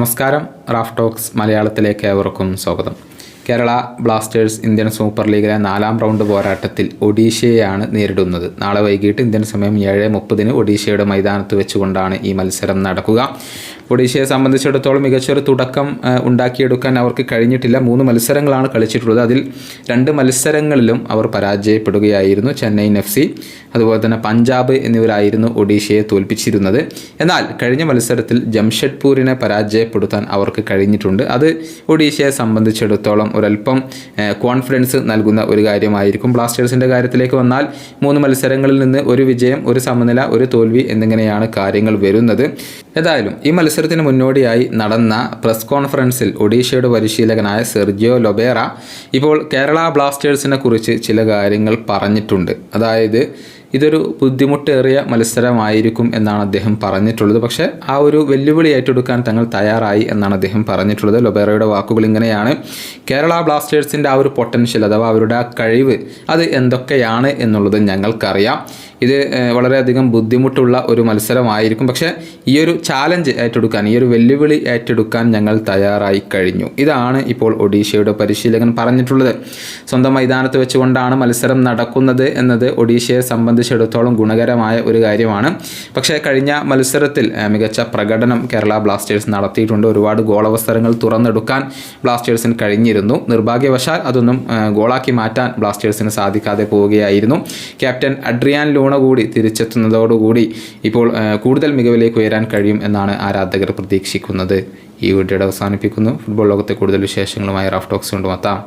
നമസ്കാരം. Raf talks മലയാളത്തിലേക്ക് ഏവർക്കും സ്വാഗതം. കേരള ബ്ലാസ്റ്റേഴ്സ് ഇന്ത്യൻ സൂപ്പർ ലീഗിലെ നാലാം റൗണ്ട് പോരാട്ടത്തിൽ ഒഡീഷയെയാണ് നേരിടുന്നത്. നാളെ വൈകിട്ട് ഇന്ത്യൻ സമയം ഏഴ് മുപ്പതിന് ഒഡീഷയുടെ മൈതാനത്ത് വെച്ചുകൊണ്ടാണ് ഈ മത്സരം നടക്കുക. ഒഡീഷയെ സംബന്ധിച്ചിടത്തോളം മികച്ചൊരു തുടക്കം ഉണ്ടാക്കിയെടുക്കാൻ അവർക്ക് കഴിഞ്ഞിട്ടില്ല. മൂന്ന് മത്സരങ്ങളാണ് കളിച്ചിട്ടുള്ളത്. അതിൽ രണ്ട് മത്സരങ്ങളിലും അവർ പരാജയപ്പെടുകയായിരുന്നു ചെന്നൈയിൻ എഫ് സി. അതുപോലെ തന്നെ പഞ്ചാബ് എന്നിവരായിരുന്നു ഒഡീഷയെ തോൽപ്പിച്ചിരുന്നത്. എന്നാൽ കഴിഞ്ഞ മത്സരത്തിൽ ജംഷഡ്പൂരിനെ പരാജയപ്പെടുത്താൻ അവർക്ക് കഴിഞ്ഞിട്ടുണ്ട്. അത് ഒഡീഷയെ സംബന്ധിച്ചിടത്തോളം ഒരല്പം കോൺഫിഡൻസ് നൽകുന്ന ഒരു കാര്യമായിരിക്കും. ബ്ലാസ്റ്റേഴ്സിന്റെ കാര്യത്തിലേക്ക് വന്നാൽ മൂന്ന് മത്സരങ്ങളിൽ നിന്ന് ഒരു വിജയം ഒരു സമനില ഒരു തോൽവി എന്നിങ്ങനെയാണ് കാര്യങ്ങൾ വരുന്നത്. ഏതായാലും ഈ മത്സരത്തിന് മുന്നോടിയായി നടന്ന പ്രസ് കോൺഫറൻസിൽ ഒഡീഷയുടെ പരിശീലകനായ സെർജിയോ ലൊബേറ ഇപ്പോൾ കേരള ബ്ലാസ്റ്റേഴ്സിനെ കുറിച്ച് ചില കാര്യങ്ങൾ പറഞ്ഞിട്ടുണ്ട്. അതായത് ഇതൊരു ബുദ്ധിമുട്ടേറിയ മത്സരമായിരിക്കും എന്നാണ് അദ്ദേഹം പറഞ്ഞിട്ടുള്ളത്. പക്ഷേ ആ ഒരു വെല്ലുവിളി ഏറ്റെടുക്കാൻ തങ്ങൾ തയ്യാറായി എന്നാണ് അദ്ദേഹം പറഞ്ഞിട്ടുള്ളത്. ലൊബേറയുടെ വാക്കുകൾ ഇങ്ങനെയാണ്. കേരള ബ്ലാസ്റ്റേഴ്സിന്റെ ആ ഒരു പൊട്ടൻഷ്യൽ അഥവാ അവരുടെ ആ കഴിവ് അത് എന്തൊക്കെയാണ് എന്നുള്ളത് ഞങ്ങൾക്കറിയാം. ഇത് വളരെയധികം ബുദ്ധിമുട്ടുള്ള ഒരു മത്സരമായിരിക്കും. പക്ഷേ ഈ ഒരു ചാലഞ്ച് ഏറ്റെടുക്കാൻ ഈ ഒരു വെല്ലുവിളി ഏറ്റെടുക്കാൻ ഞങ്ങൾ തയ്യാറായി കഴിഞ്ഞു. ഇതാണ് ഇപ്പോൾ ഒഡീഷയുടെ പരിശീലകൻ പറഞ്ഞിട്ടുള്ളത്. സ്വന്തം മൈതാനത്ത് വെച്ചുകൊണ്ടാണ് മത്സരം നടക്കുന്നത് എന്നത് ഒഡീഷയെ സംബന്ധിച്ചിടത്തോളം ഗുണകരമായ ഒരു കാര്യമാണ്. പക്ഷേ കഴിഞ്ഞ മത്സരത്തിൽ മികച്ച പ്രകടനം കേരള ബ്ലാസ്റ്റേഴ്സ് നടത്തിയിട്ടുണ്ട്. ഒരുപാട് ഗോളവസരങ്ങൾ തുറന്നെടുക്കാൻ ബ്ലാസ്റ്റേഴ്സിന് കഴിഞ്ഞിരുന്നു. നിർഭാഗ്യവശാൽ അതൊന്നും ഗോളാക്കി മാറ്റാൻ ബ്ലാസ്റ്റേഴ്സിന് സാധിക്കാതെ പോവുകയായിരുന്നു. ക്യാപ്റ്റൻ അഡ്രിയാൻ ലൂണ കൂടി തിരിച്ചെത്തുന്നതോടുകൂടി ഇപ്പോൾ കൂടുതൽ മികവിലേക്ക് ഉയരാൻ കഴിയും എന്നാണ് ആരാധകർ പ്രതീക്ഷിക്കുന്നത്. ഈ വീഡിയോയുടെ അവസാനിപ്പിക്കുന്നു. ഫുട്ബോൾ ലോകത്തെ കൂടുതൽ വിശേഷങ്ങളുമായി റാഫ് ടോക്സ് കൊണ്ടുമെത്താം.